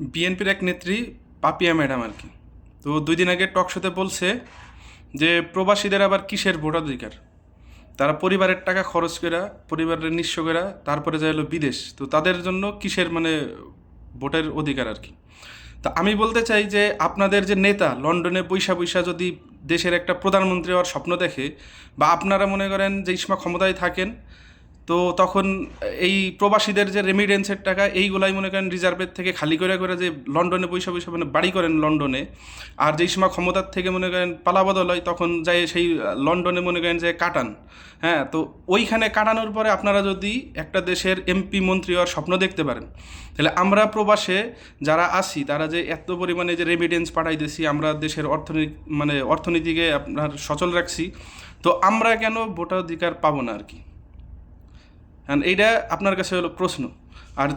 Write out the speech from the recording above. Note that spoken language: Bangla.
বিএনপির এক নেত্রী পাপিয়া ম্যাডাম আর কি। তো দুই দিন আগে টক শোতে বলছে যে প্রবাসীদের আবার কিসের ভোটাধিকার? তারা পরিবারের টাকা খরচ করে পরিবারের নিঃস্ব করে তারপরে যায় হলো বিদেশ। তো তাদের জন্য কিসের মানে ভোটের অধিকার আর কি? তা আমি বলতে চাই যে আপনাদের যে নেতা লন্ডনে বৈশা বৈশা যদি দেশের একটা প্রধানমন্ত্রী হওয়ার স্বপ্ন দেখে বা আপনারা মনে করেন যে ইসমা ক্ষমতায় থাকেন তো তখন এই প্রবাসীদের যে রেমিডেন্সের টাকা, এইগুলাই মনে করেন রিজার্ভের থেকে খালি করে করে যে লন্ডনে বৈশা বৈশা মানে বাড়ি করেন লন্ডনে। আর যেই সময় ক্ষমতার থেকে মনে করেন পালাবদল হয়, তখন যাই সেই লন্ডনে মনে করেন যে কাটান। হ্যাঁ তো ওইখানে কাটানোর পরে আপনারা যদি একটা দেশের এমপি মন্ত্রী হওয়ার স্বপ্ন দেখতে পারেন, তাহলে আমরা প্রবাসে যারা আছি, তারা যে এত পরিমাণে যে রেমিডেন্স পাঠাইতেছি, আমরা দেশের অর্থনীতি মানে অর্থনীতিকে আপনার সচল রাখছি, তো আমরা কেন ভোটাধিকার পাবো না আর কি? এইটা আপনার কাছে হলো প্রশ্ন। আর